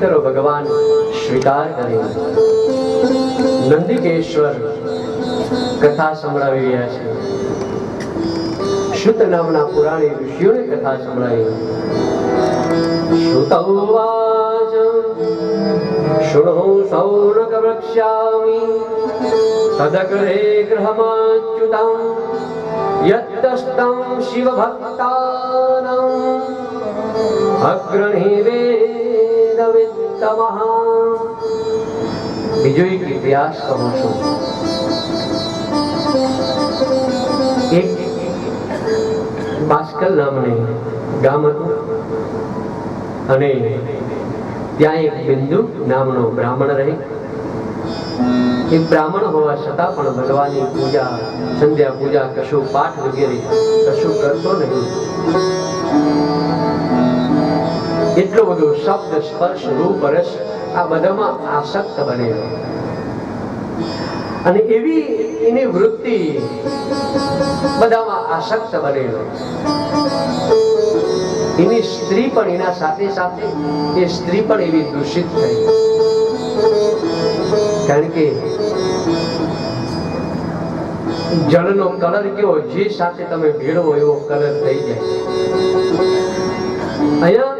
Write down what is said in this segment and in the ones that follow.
કરો ભગવાન સ્વીકાર કરે નંદિકેશ્વર કથા સંભળાવી રહ્યા છે. શુદ્ધ નામના પુરાણી ઋષિઓને કથા સંભળાવી. શ્રુતવાચ શુણો સૌનક વક્ષ્યામિ તદગ્રે ગૃહમાચ્યુતમ યત્તસ્તં શિવભક્તાનાં અગ્રણી બીજો એક ઇતિહાસ કહું છું. એક બાસ્કલ નામની ગામ હતું. અને ત્યાં એક બિંદુ નામનો બ્રાહ્મણ રહે. એ બ્રાહ્મણ હોવા છતાં પણ ભગવાનની પૂજા, સંધ્યા પૂજા, કશું પાઠ વગેરે કશું કરતો નહીં. એટલો બધું શબ્દ, સ્પર્શ, રૂપ, રસ આ બધામાં આસક્ત બને અને એવી એની વૃત્તિ બધામાં આસક્ત બનેલો. એની સ્ત્રી પણ એના સાથે સાથે એ સ્ત્રી પણ એવી દૂષિત થઈ. કારણ કે જળનો કલર કેવો, જે સાથે તમે ભેળવો એવો કલર થઈ જાય. અહીંયા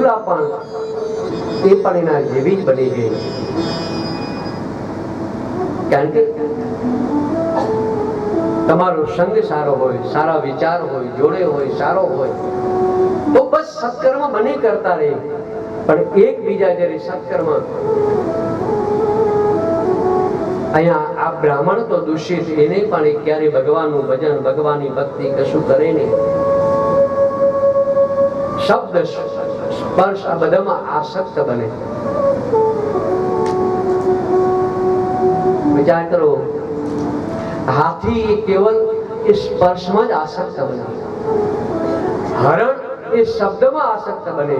ચંચુરા પણ એ પણ એના જેવી જ બની ગઈ. કારણ કે તમારો સંગ સારો હોય, સારા વિચાર હોય, જોડે હોય, સારો હોય, તો બસ સત્કર્મ બને કરતા રહે. પણ એકબીજા જ્યારે સત્કર્મ અહીંયા આ બ્રાહ્મણ તો દૂષિત, એને પણ ક્યારે ભગવાનનું ભજન, ભગવાનની ભક્તિ કશું કરે નહીં. શબ્દ સ્પર્શ આ બધામાં આસક્ત બને. વિચાર કરો હાથી કેવલ એ સ્પર્શમાં જ આસક્ત બને. હરણ એ શબ્દમાં આસક્ત બને.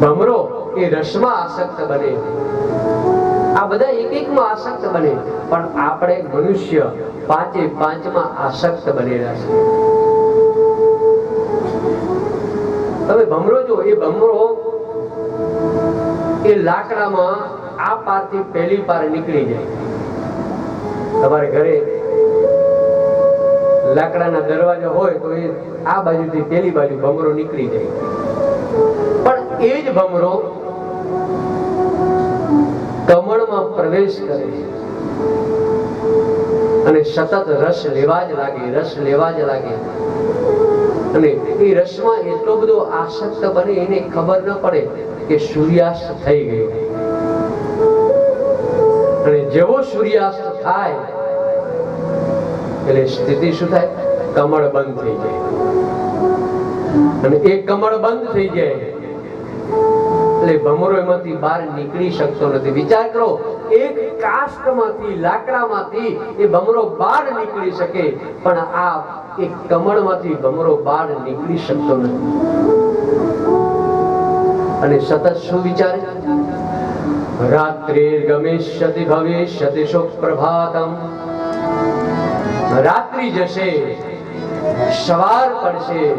ભમરો એ રસમાં આસક્ત બને. આ બધા એક એકમાં આસક્ત બને. પણ આપણે મનુષ્ય પાંચે પાંચમાં આસક્ત બનેલા છે. તમે ભમરો જો એ ભમરો એ લાકડામાં આ પારથી પહેલી પાર નીકળી જાય. તમારે ઘરે લાકડાના દરવાજા હોય તો એ આ બાજુથી પેલી બાજુ ભમરો નીકળી જાય. પણ એ જ ભમરો કમળમાં પ્રવેશ કરે અને સતત રસ લેવા જ લાગે, રસ લેવા જ લાગે. અને એ રસમાં એટલો બધો આસક્ત બને એને ખબર ન પડે કે સૂર્યાસ્ત થઈ ગયો. અને જેવો સૂર્યાસ્ત થાય, એટલે સ્થિતિ શું થાય? કમળ બંધ થઈ જાય. અને એ કમળ બંધ થઈ જાય, એટલે ભમરો એમાંથી બહાર નીકળી શકતો નથી. વિચાર કરો, એક કાષ્ટમાંથી લાકડામાંથી એ ભમરો બહાર નીકળી શકે, પણ આ એક કમળમાંથી ભમરો બહાર નીકળી શકતો નથી. અને સતત શું વિચારે? રાત્રે ગમેશ્યતિ ભવિષ્યતિ શુભ પ્રભાતમ રાત્રિ જશે, સવાર પડશે,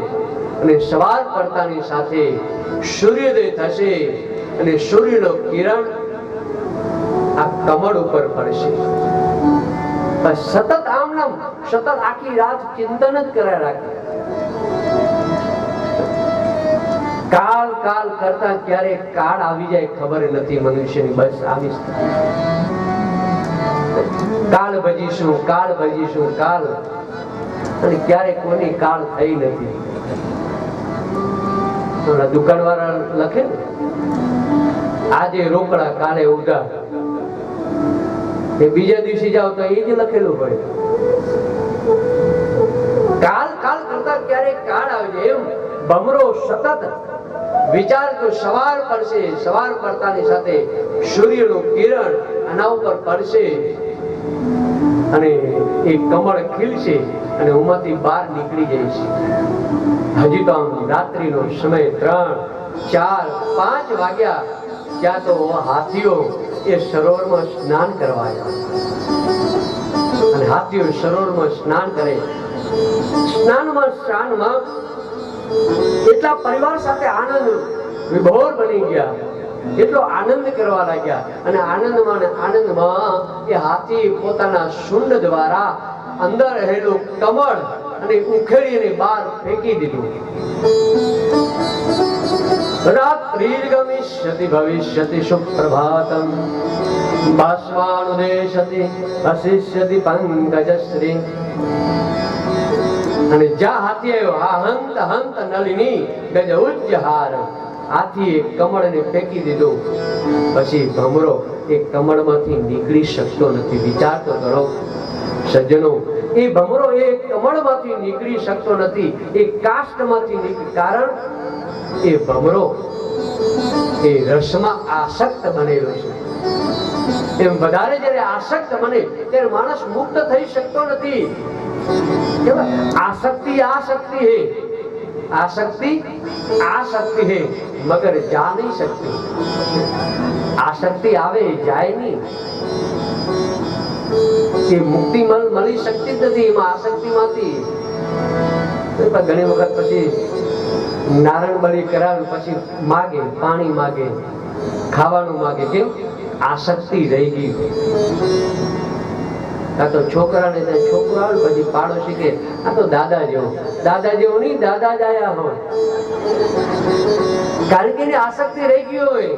અને સવાર પડતાની સાથે સૂર્યોદય થશે, અને સૂર્યનો કિરણ આ કમળ ઉપર પડશે. સતત સતત આખી રાત ચિંતન જ કર્યા રાખે. કાલ કાલ કરતા ક્યારે કાળ આવી જાય ખબર નથી મનુષ્યની, બસ આવી કાળ ભજીશું કાળ ભજીશું, કાળ. અને ક્યારે કોની કાળ થઈ નથી. દુકાન વાળા લખે ને, આજે રોકડા કાલે ઉધાર એ બીજા દિવસે જાવ તો એ જ લખેલું હોય કાલ કાલ કરતા ક્યારે કાળ આવી એમ. ભમરો સતત વિચાર તો સવાર પડશે, સવાર પડતાની સાથે સૂર્યનું કિરણ આના ઉપર પડશે અને એ કમળ ખીલશે અને ઉમાંથી બહાર નીકળી જાય છે. હજી તો આમ રાત્રિનો સમય ત્રણ, ચાર, પાંચ વાગ્યા, ત્યાં તો હાથીઓ એ સરોવરમાં સ્નાન કરવા આવ્યા. અને હાથીઓ સરોવરમાં સ્નાન કરે સ્નાનમાં સ્નાનમાં એટલા પરિવાર સાથે આનંદ, વિભોર બની ગયા. એટલો આનંદ કરવા લાગ્યા અને આનંદમાં ને આનંદમાં એ હાથી પોતાના શુંડ દ્વારા અંદર રહેલું કમળ અને ઉખેડીને બહાર ફેંકી દીધું. રાત્રિર્ગમિષ્યતિ ભવિષ્યતિ સુપ્રભાતમ. બાષ્માનુદેશતિ હસિષ્યતિ પંકજશ્રી. અને જા હાથી આવ્યો હા હંત હંત નલિની ગજ ઉજ્જહાર હાથીએ કમળને ફેંકી દીધો. પછી ભમરો એ કમળમાંથી નીકળી શકતો નથી વિચાર કરો સજ્જનો, એ ભમરો એ કમળમાંથી નીકળી શકતો નથી, એ કાષ્ટમાંથી નીકળી, કારણ એ ભમરો એ રસમાં આસક્ત બનેલો છે. એમ વધારે જ્યારે આસક્ત બને, ત્યારે માણસ મુક્ત થઈ શકતો નથી. કેવાય? આસક્તિ આસક્તિ હે आसक्ति आसक्ति है मगर जा नहीं सकती आसक्ति આવે જાય નહીં એ મુક્તિ મળ- મળી શકતી જ નથી એમાં આસક્તિમાંથી તો પણ ઘણી વખત પછી નારાયણ બલી કરાવે પછી માગે પાણી માગે ખાવાનું માગે કેમ આસક્તિ રહી ગઈ કાં તો છોકરાને ત્યાં છોકરો પછી પાડો શીખે આ તો દાદા જેવો દાદા જેવો નહીં, દાદા જ આયા હોય. કારણ કે એની આસક્તિ રહી ગઈ હોય.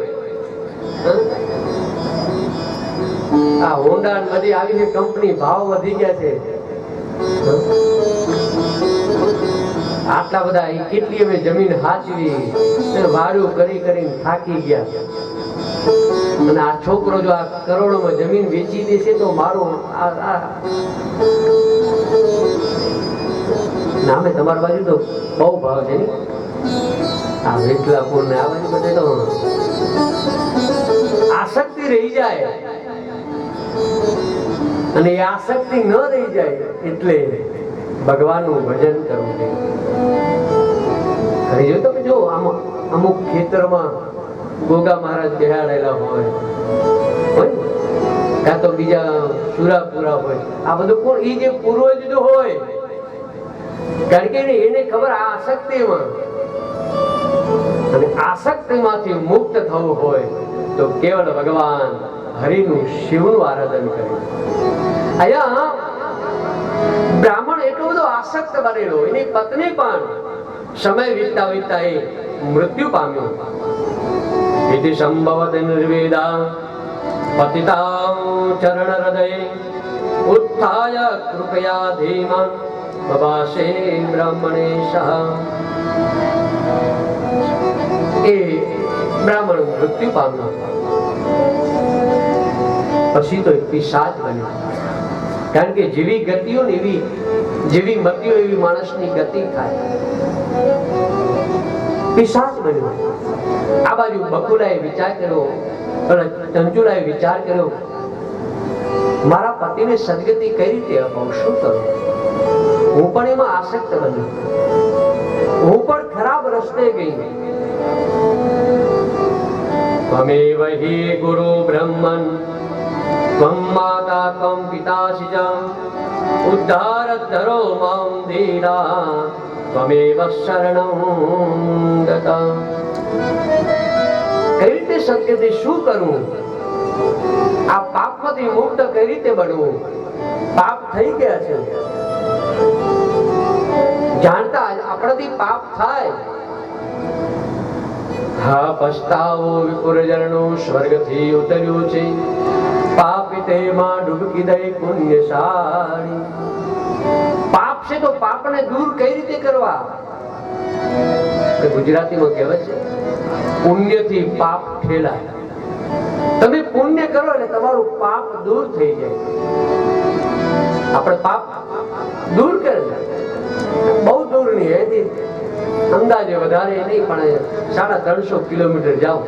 આ હોન્ડા બધી આવી છે કંપની ભાવ વધી ગયા છે. આટલા બધા કેટલી અમે જમીન હાચવી? વારું કરી કરીને થાકી ગયા. અને આ છોકરો જો આ કરોડોમાં જમીન વેચી દેશે તો મારો નામે તમારી બાજુ તો બહુ ભાવ છે આ આ વેટલાપુર ને આ બાજુ બધે તો આસક્તિ રહી જાય. અને એ આસક્તિ ન રહી જાય એટલે ભગવાનનું ભજન કરવું જોઈએ જો તમે જો આમ- અમુક ખેતરમાં ગોગા મહારાજ બેહાડેલા હોય? કાં તો બીજા સુરાપુરા હોય. આ બધું કોણ? એ જે પૂર્વજ હોય. કારણ કે એને- ખબર આ આસક્તિમાં. અને આસક્તિમાંથી મુક્ત થવું હોય, તો કેવળ ભગવાન હરિનું શિવનું આરાધન કરે. અહીંયા બ્રાહ્મણ એટલો બધો આસક્ત બનેલો એની પત્ની પણ સમય વીતતા વીતતા એ મૃત્યુ પામ્યો. ઇતિ સંભવત નિર્વેદા પતિતા ચરણ હૃદય कृपया કૃપયા ધીમા ब्राह्मणेशः એ બ્રાહ્મણ મૃત્યુ પામ્યો પછી તો પિશાચ બન્યો. કારણ કે જેવી ગતિઓ ને એવી, જેવી મતિઓ એવી માણસની ગતિ થાય. પિશાચ બન્યો. આ બાજુ બકુલાએ વિચાર કર્યો ચંચુલાએ વિચાર કર્યો, મારા પતિને સદગતિ કઈ રીતે અપાવું? શું કરું? હું પણ એમાં આસક્ત બન્યો. હું પણ ખરાબ રસ્તે ગઈ. ત્વમેવ હિ ગુરુ બ્રહ્મન ત્વમ માતા ત્વમ પિતાસી ચ ઉદ્ધાર ધરો મામ ધીરા ત્વમેવ શરણં કઈ રીતે સત્યથી શું કરવું આ પાપમાંથી મુક્ત કઈ રીતે બનવું? પાપ થઈ ગયા છે. જાણતા આપણાથી પાપ થાય. હા, પસ્તાવો વિપુરજનનો સ્વર્ગથી ઉતર્યો છે. પાપી તેમાં ડૂબકી દઈ પુણ્યશાળી. છે તો પાપને દૂર કઈ રીતે કરવા? ગુજરાતીમાં કહેવાય છે, પુણ્યથી પાપ ઠેલાય. તમે પુણ્ય કરો એટલે તમારું પાપ દૂર થઈ જાય. આપણે પાપ દૂર કરે બહુ દૂર નહીં એથી અંદાજે વધારે નહીં, પણ સાડા ત્રણસો કિલોમીટર જાઓ.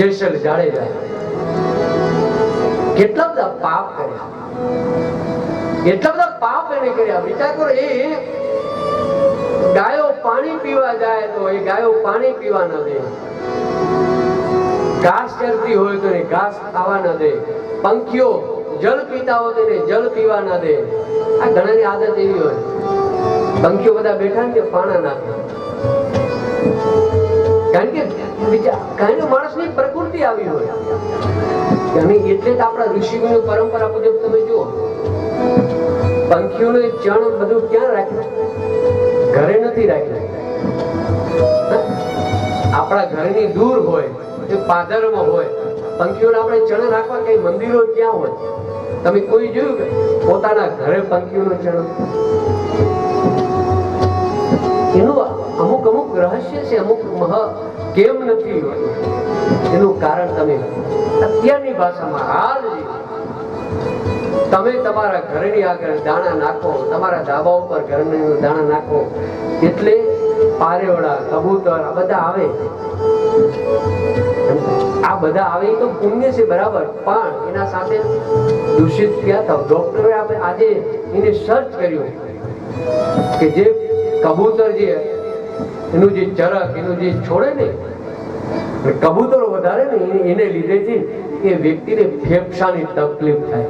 જેસલ જાડેજા. કેટલા બધા પાપ કર્યા. એટલા બધા પાપ એને કર્યા. વિચાર કરો, એ ગાયો પાણી પીવા જાય તો એ ગાયો પાણી પીવા ન દે. ઘાસ ચરતી હોય તો એને ઘાસ ખાવા ન દે. પંખીઓ જલ પીતા હોય તો એને પીવા ન દે. આ ઘણાની આદત એવી હોય. પંખીઓ બધા બેઠા ને પાણા નાખે કારણ કે બીજા કારણ કે માણસની પ્રકૃતિ આવી હોય. એટલે જ આપણા ઋષિ પરંપરા મુજબ તમે જુઓ. પંખીઓને ચણ બધું ક્યાં રાખ્યું? ઘરે નથી રાખ્યું. આપણા ઘરની દૂર હોય કે પાદરમાં હોય, પંખીઓને આપણે ચણ રાખવા કઈ મંદિરો ક્યાં હોય? તમે કોઈ જોયું કે પોતાના ઘરે પંખીઓનું ચણ? એનું અમુક અમુક રહસ્ય છે, અમુક મહ કેમ નથી એનું કારણ તમે અત્યારની ભાષામાં હાલ તમે તમારા ઘરની આગળ દાણા નાખો, તમારા ધાબા ઉપર ઘરની દાણા નાખો. એટલે પારેવડા, કબૂતર, આ બધા આવે. આ બધા આવે તો પુણ્ય છે, બરાબર. પણ એના સાથે દૂષિત ક્યાં થાવ? ડોક્ટરે આપણે આજે એને સર્ચ કર્યું કે જે કબૂતર જે એનું જે ચરક, એનું જે છોડે ને, કબૂતરો વધારે ને, એને- એને લીધે છે એ વ્યક્તિને ફેફસાની તકલીફ થાય.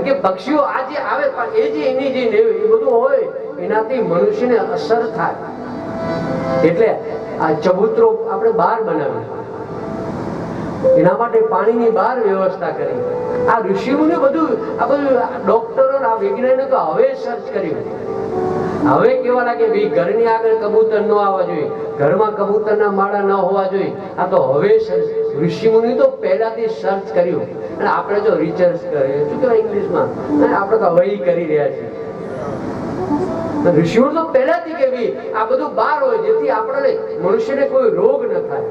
કે પક્ષીઓ આજે આવે, પણ એ જે એની જે નેવ, એ બધું હોય, એનાથી મનુષ્યને અસર થાય. એટલે આ ચબૂતરો આપણે બહાર બનાવ્યું. એના માટે પાણીની બહાર વ્યવસ્થા કરી. આ ઋષિઓને બધું, આ બધું ડોક્ટરો આ તો હવે સર્ચ કર્યું. હવે કેવા લાગે ભાઈ ઘરની આગળ કબૂતર ન આવવા જોઈએ? ઘરમાં કબૂતરના માળા ન હોવા જોઈએ? આ તો હવે ઋષિમુનિ તો પહેલાથી સર્ચ કર્યું. અને આપણે જો રિસર્ચ કરીએ, શું કહેવાય ઇંગ્લિશમાં? આપણે તો હવે કરી રહ્યા છીએ. ઋષિઓ તો પહેલાથી કેવી? આ બધું બહાર હોય, જેથી આપણને મનુષ્યને કોઈ રોગ ન થાય.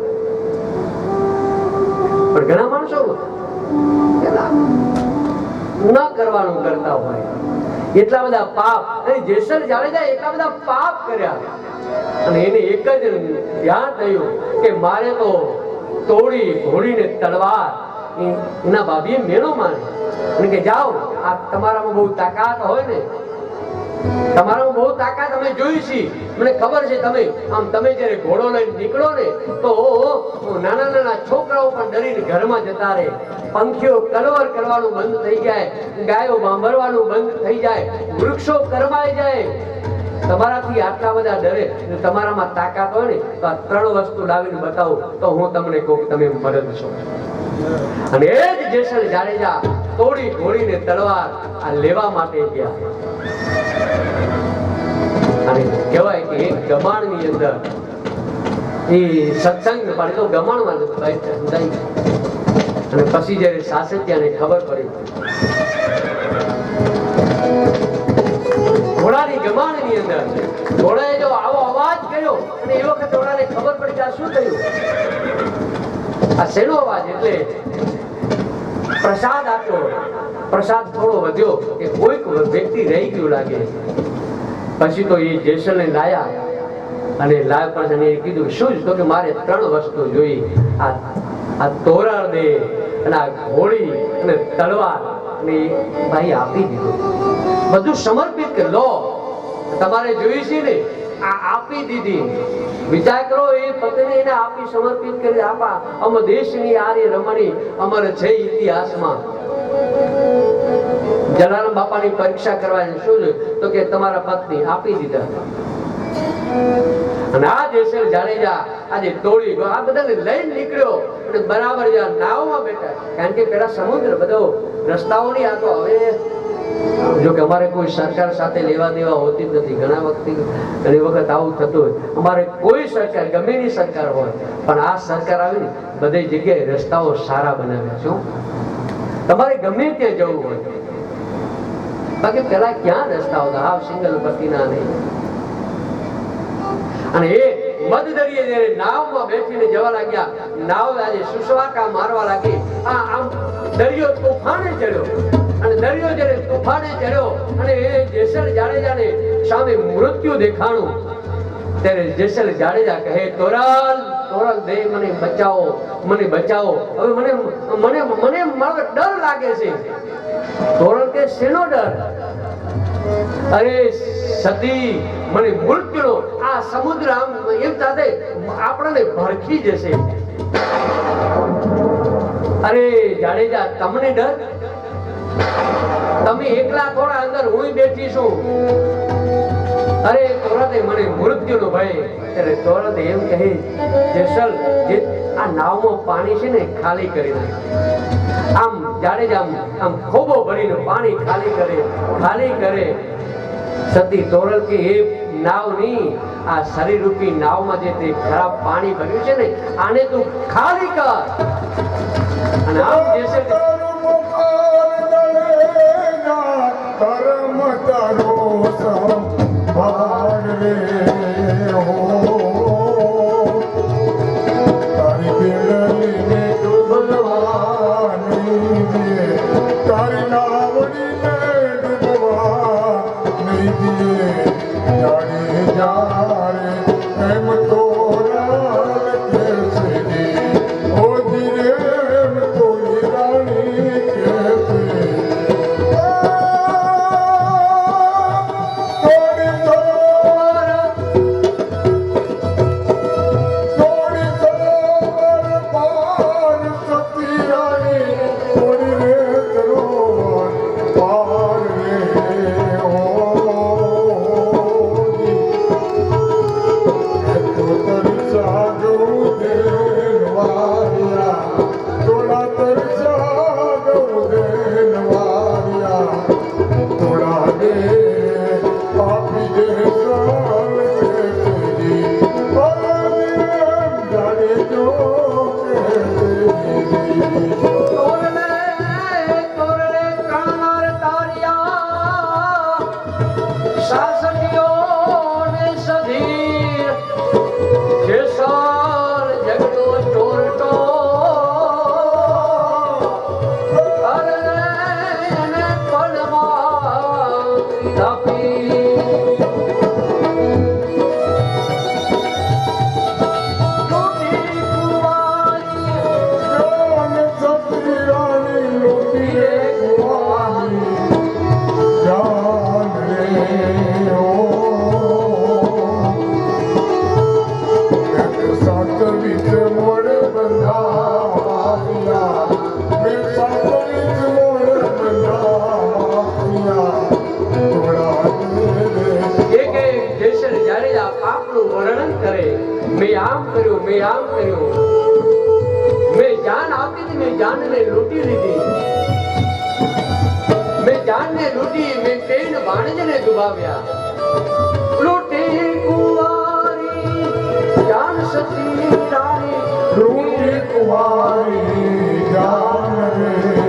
પણ ઘણા માણસો પેલા ન કરવાનું કરતા હોય. એટલા બધા પાપ અને જેસલ જાડેજા એટલા બધા પાપ કર્યા. અને એને એક જ ધ્યાન થયું કે મારે તો તોડી, ઘોડીને તલવાર. એના ભાભીએ મેળો માન્યો અને કે જાઓ, આ તમારામાં બહુ તાકાત હોય ને તમારામાં બહુ તાકાત અમે જોઈ છે મને ખબર છે તમે, આમ તમે જ્યારે ઘોડો લઈને નીકળો ને, તો નાના નાના છોકરાઓ પણ ડરીને ઘરમાં જતા રહે. પંખીઓ કલવર કરવાનું બંધ થઈ જાય ગાયો બાંભરવાનું બંધ થઈ જાય, વૃક્ષો કરમાઈ જાય. તમારાથી આટલા બધા ડરે તમારામાં તાકાત હોય ને, તો આ ત્રણ વસ્તુ લાવીને બતાવું, તો હું તમને કહું તમે મદદ છો. અને એ જ જેસલ જાડેજા તોડી ઘોડીને તલવાર આ લેવા માટે ગયા. અને કહેવાય કે એક ગમાણની અંદર એ સત્સંગ પાડી તો ગમાણમાં અને પછી જ્યારે સાસત્યાને ખબર પડી, ઘોડાની ગમાણની અંદર, ઘોડાએ જો આવો અવાજ કર્યો અને એ વખત ઘોડાને ખબર પડી કે શું થયું? આ શેનો અવાજ? એટલે પ્રસાદ આપ્યો. પ્રસાદ થોડો વધ્યો કે કોઈક વ્યક્તિ રહી ગયું લાગે. પછી તો એ જેસલને લાયા અને લાયા પાસે કીધું, શું તો કે મારે ત્રણ વસ્તુ જોઈ. આ આ તોરણ દે અને આ ઘોડી અને તલવાર. અને ભાઈ આપી દીધું. બધું સમર્પિત કે લો. તમારે જોઈ છે ને? આ આપી દીધી. વિચાર કરો, એ પત્ની એને આપી સમર્પિત કરી આપા. અમ દેશની આર્ય રમણી અમર છે ઇતિહાસમાં. જલારામ બાપાની પરીક્ષા કરવા શું છે તો કે તમારા પત્ની આપી દીધા અને આ જેસલ જાડેજા આજે ટોળી આ બધાને લઈને નીકળ્યો અને બરાબર જ્યાં નાવમાં બેઠા. કારણ કે પેલા સમુદ્ર બધો રસ્તાઓની આ તો હવે જો કે અમારે કોઈ સરકાર સાથે લેવા દેવા હોતી નથી ઘણા વખતે. ઘણી વખત આવું થતું હોય. અમારે કોઈ સરકાર, ગમે એની સરકાર હોય, પણ આ સરકાર આવીને બધી જગ્યાએ રસ્તાઓ સારા બનાવ્યા શું તમારે ગમે ત્યાં જવું હોય. બાકી પેલા ક્યાં રસ્તા હતા? હાવ સિંગલ પટ્ટીના નહીં. અને એ મધદરિયે જ્યારે નાવમાં બેસીને જવા લાગ્યા, નાવ આજે સુસવાકા મારવા લાગી. આ આમ દરિયો તોફાને ચડ્યો. અને દરિયો જ્યારે તોફાને ચડ્યો, અને એ જેસલ જાડેજાને સામે મૃત્યુ દેખાણું. ત્યારે જેસલ જાડેજા કહે, તોરલ તોરલ દે, મને બચાવો મને બચાવો. હવે મને મને મને મારો ડર લાગે છે. તોરલ કે શેનો ડર? અરે સતી, મને મૃત્યુનો આ સમુદ્ર આમ એમ સાથે આપણને ભરખી જશે. અરે જાડેજા તમને ડર? તમે એકલા થોડા અંદર હું બેઠી છું. તોરતે મને મૃત્યુનો ભય ત્યારે તોરત એમ કહે જેસલ જે આ નાવમાં પાણી છે ને ખાલી કરી નાખે. આમ જાડે આમ ખોબો ભરીને પાણી ખાલી કરે ખાલી કરે. સતી તોરલ કે, એ નાવ નહીં આ શરીર રૂપી નાવમાં જે તે ખરાબ પાણી ભર્યું છે ને, આને તું ખાલી કર. અને આમ જેસલ ધર્મ તારો સંભાળ. રે આમ કર્યું, મેં આમ કર્યું. મેં જાન આપી હતી, મેં જાનને લૂંટી લીધી. મેં જાનને લૂંટી, મેં પેન ભાણજને દુબાવ્યા. લૂંટી કુવારી, જાન સતી રાણી લૂંટી કુમારી જાન રે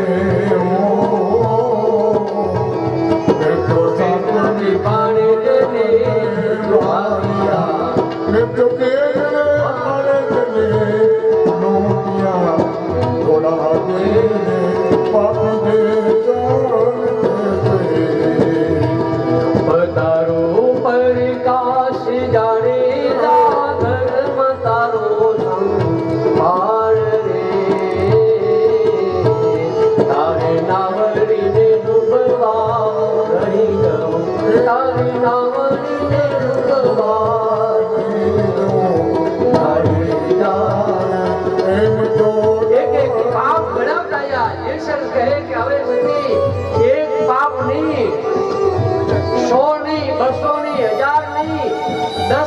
પાપી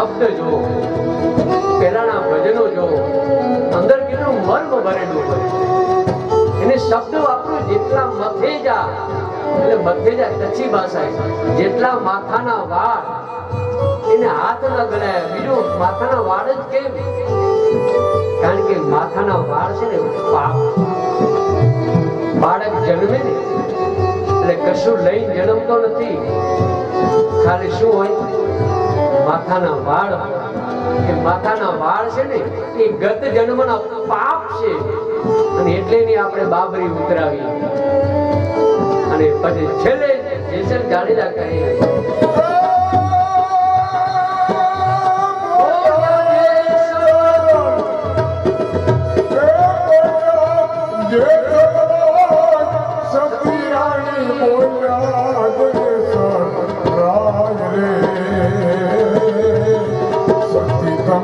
શબ્દ જો પહેલાના ભજનો જો અંદર કેટલું મર્મ ભરેલું હોય. એને શબ્દ વાપરું જેટલા મથેજા, એટલે મથેજા કચ્છી ભાષા જેટલા માથાના વાળ. એને હાથ ન ગણાય. બીજું, માથાના વાળ જ કેમ? કારણ કે માથાના વાળ છે ને પાપ. બાળક જન્મે ને, એટલે કશું લઈ જન્મતો નથી. ખાલી શું હોય? માથાના વાળ. એ માથાના વાળ છે ને, એ ગત જન્મના પાપ છે. અને એટલે ની આપણે બાબરી ઉતરાવી અને પછી છેલ્લે જેસલ જાડેજા કહે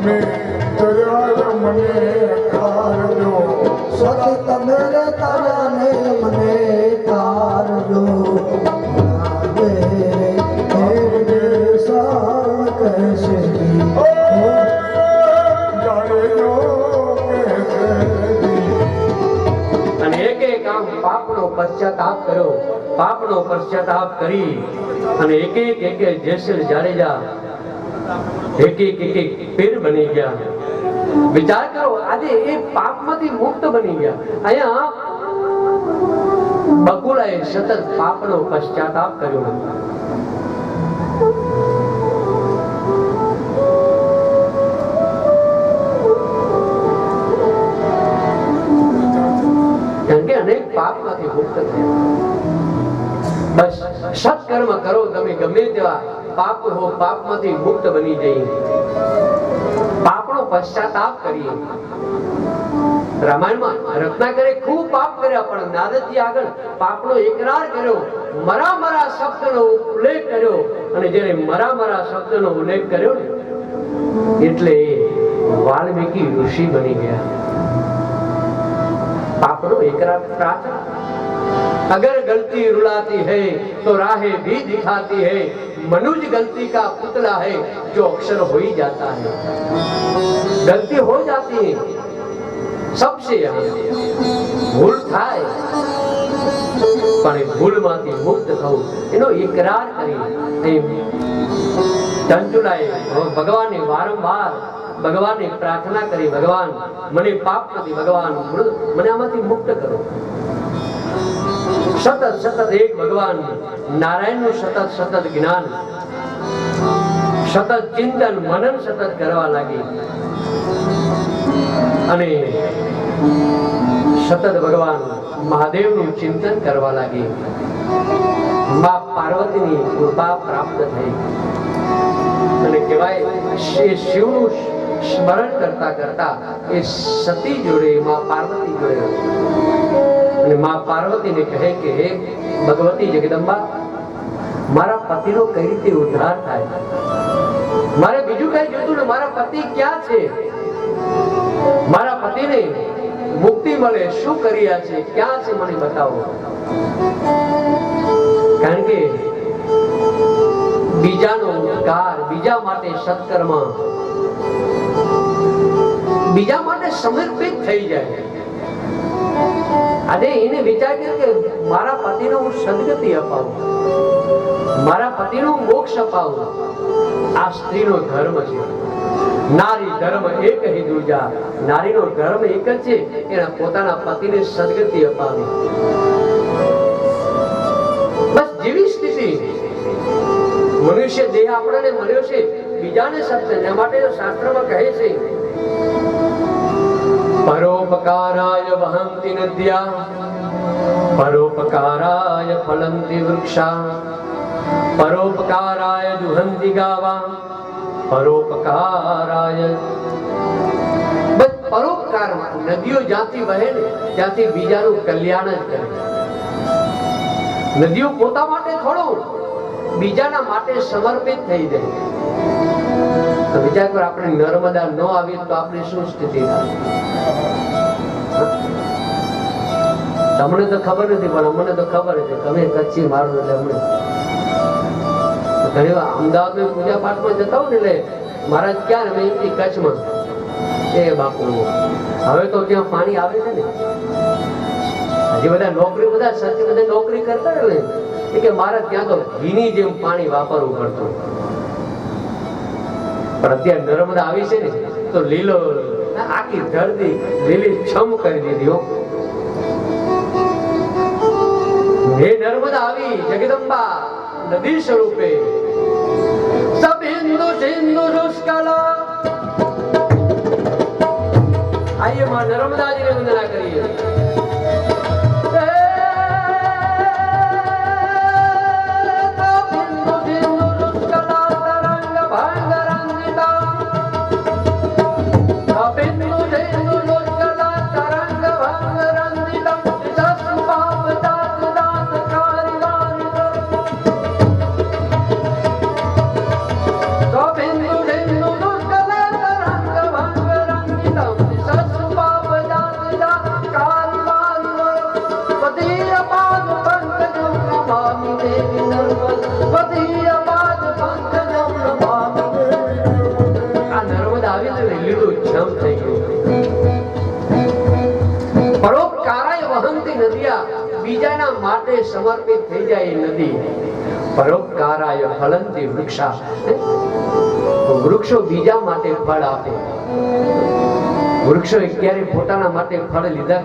તમે દયાળ મને કારજો સખી તમે રે મને તારજો. લાગે રે સાવ કહેશે. ઓ જાણેજો કે અને એક એક આમ પાપનો પશ્ચાતાપ કર્યો. પાપનો પશ્ચાતાપ કરી. અને એક એક એક એક જેસલ જાડેજા એક એક એક પીર બની ગયા. વિચાર કરો, આજે એ પાપમાંથી મુક્ત બની ગયા. અહીંયા બકુલાએ સતત પાપનો પશ્ચાતાપ કર્યો કારણ કે અનેક મુક્ત થયા. બસ સત્કર્મ કરો, તમે ગમે તેવા પાપ હો, પાપમાંથી મુક્ત બની જઈએ. પાપનો પશ્ચાતાપ કરીએ. રામાયણમાં રત્નાકરે ખૂબ પાપ કર્યા, પણ નારદજી આગળ પાપનો એકરાર કર્યો. મરા મરા શબ્દનો ઉલ્લેખ કર્યો. અને જેને મરા મરા શબ્દનો ઉલ્લેખ કર્યો ને, એટલે વાલ્મીકી ઋષિ બની ગયા. પાપનો એકરાર પ્રાર્થના અગર ગલતી રૂલાતી હૈ, તો રાહે ભી દિખાતી હૈ. मनुज गलती का पुतला है जो अक्सर हो ही जाता है गलती हो जाती है सबसे यहाँ ભૂલ થાય પણ એ ભૂલમાંથી મુક્ત થવું એનો એકરાર કરી અહીં ચંચુલાએ ભગવાનને વારંવાર ભગવાનને પ્રાર્થના કરી ભગવાન મને પાપમાંથી ભગવાન મને આમાંથી મુક્ત કરો સતત સતત એક ભગવાન, નારાયણનું સતત સતત જ્ઞાન, સતત ચિંતન, મનન સતત કરવા લાગી. અને સતત ભગવાન મહાદેવનું ચિંતન કરવા લાગી. મા પાર્વતીની કૃપા પ્રાપ્ત થઈ. અને કહેવાય, એ શિવનું સ્મરણ કરતા કરતા એ સતી જોડે, મા પાર્વતી જોડે અને માં પાર્વતીને કહે કે, હે ભગવતી જગદંબા, મારા પતિનો કઈ રીતે ઉદ્ધાર થાય? મારે બીજું કઈ જોતું ને મારા પતિ ક્યાં છે? મારા પતિને મુક્તિ મળે. શું કર્યા છે? ક્યાં છે? મને બતાવો. કારણ કે બીજાનો ઉદ્ધાર બીજા માટે સત્કર્મ, બીજા માટે સમર્પિત થઈ જાય. આજે એને વિચાર કર્યો કે મારા પતિનો હું સદગતિ અપાવું. મારા પતિનો મોક્ષ અપાવું. આ સ્ત્રીનો ધર્મ છે. નારી ધર્મ એક હિ દુજા નારીનો ધર્મ એક જ છે. એના પોતાના પતિને સદગતિ અપાવી. બસ જેવી સ્થિતિ. મનુષ્ય દેહ આપણને મળ્યો છે. બીજાને સત્ય એના માટે શાસ્ત્રમાં કહે છે. પરોપકારાય વહંતિ નદ્યા પરોપકારાય ફલંતિ વૃક્ષા પરોપકારાય દુહંતિ ગાવા પરોપકારાય બસ પરોપકાર નદીઓ જ્યાંથી વહે ને ત્યાંથી બીજાનું કલ્યાણ જ કરે નદીઓ પોતા માટે થોડું બીજાના માટે સમર્પિત થઈ જાય તો વિચાર કરો આપણે નર્મદા ન આવી તો આપણી શું સ્થિતિ તમને તો ખબર નથી, પણ અમને તો ખબર છે. તમે કચ્છી મારો એટલે અમને. ઘણી વાર અમદાવાદમાં પૂજા પાઠમાં જતા હોય ને એટલે મહારાજ ક્યાં અમે એમથી કચ્છમાં? એ બાપુ. હવે તો ત્યાં પાણી આવે છે ને. હજી બધા નોકરી, બધા સચ બધા નોકરી કરતા ને. કે મારે ત્યાં તો ઘીની જેમ પાણી વાપરવું પડતું. પણ નર્મદા આવી છે ને, તો લીલો આખી ધરતી લીલી છમ કરી દીધી હે નર્મદા આવી, જગદંબા, નદી સ્વરૂપે. સબ હિન્દુ સિંધુ દુષ્કલા. આઈએ માં નર્મદાજીને વંદના કરીએ. માટે સમર્પિત થઈ જાય એ નદી પરોપકારાય ફળંતી વૃક્ષા વૃક્ષો બીજા માટે ફળ આપે. વૃક્ષો ક્યારે પોતાના માટે ફળ લીધા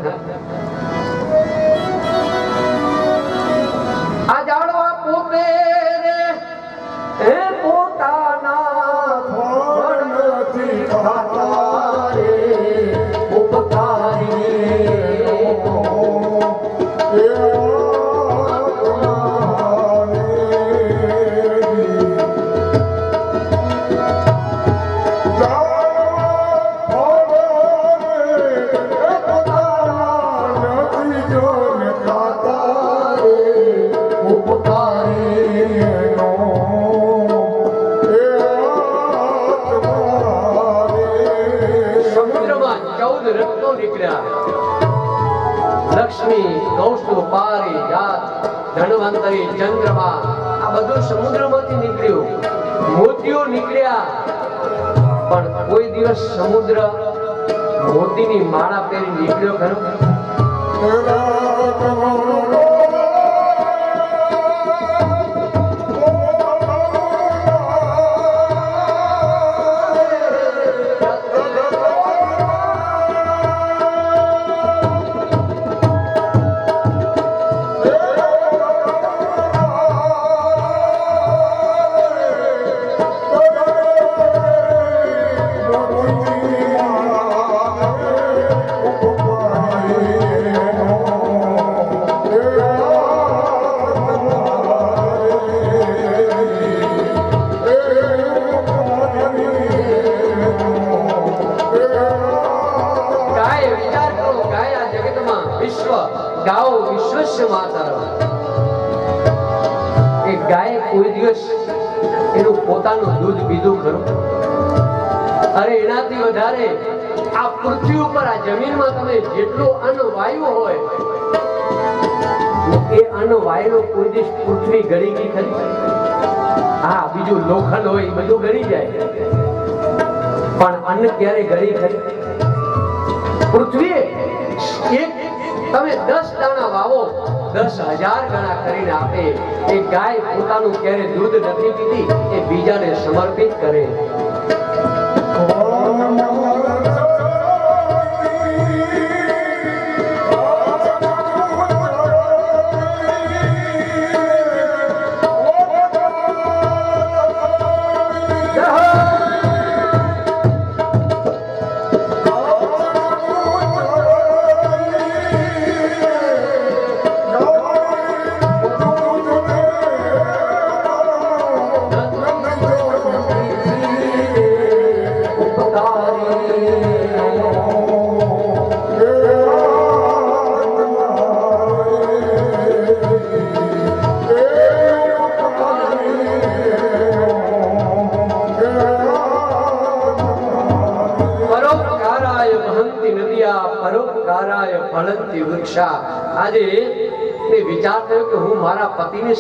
ધન્વંતરી ચંદ્રમા આ બધું સમુદ્રમાંથી નીકળ્યું. મોતીઓ નીકળ્યા. પણ કોઈ દિવસ સમુદ્ર મોતીની માળા પહેરી નીકળ્યો ખરો? દિવસ એનું પોતાનું દૂધ પીધું ખરું? અરે એનાથી વધારે આ પૃથ્વી ઉપર, આ જમીનમાં તમે જેટલો અન્ન વાયુ હોય એ અન્ન વાયુ કોઈ દિવસ પૃથ્વી ગળી ગઈ ખરી? હા, બીજું લોખંડ હોય બધું ગળી જાય. પણ અન્ન ક્યારે ગળી ખરી? પૃથ્વી એક, તમે દસ દાણા દસ હજાર ગણા કરીને આપે. એ ગાય પોતાનું ક્યારે દૂધ નથી પીતી, એ બીજાને સમર્પિત કરે.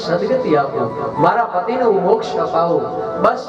સદગતિ આપો. મારા પતિને મોક્ષ અપાવો. બસ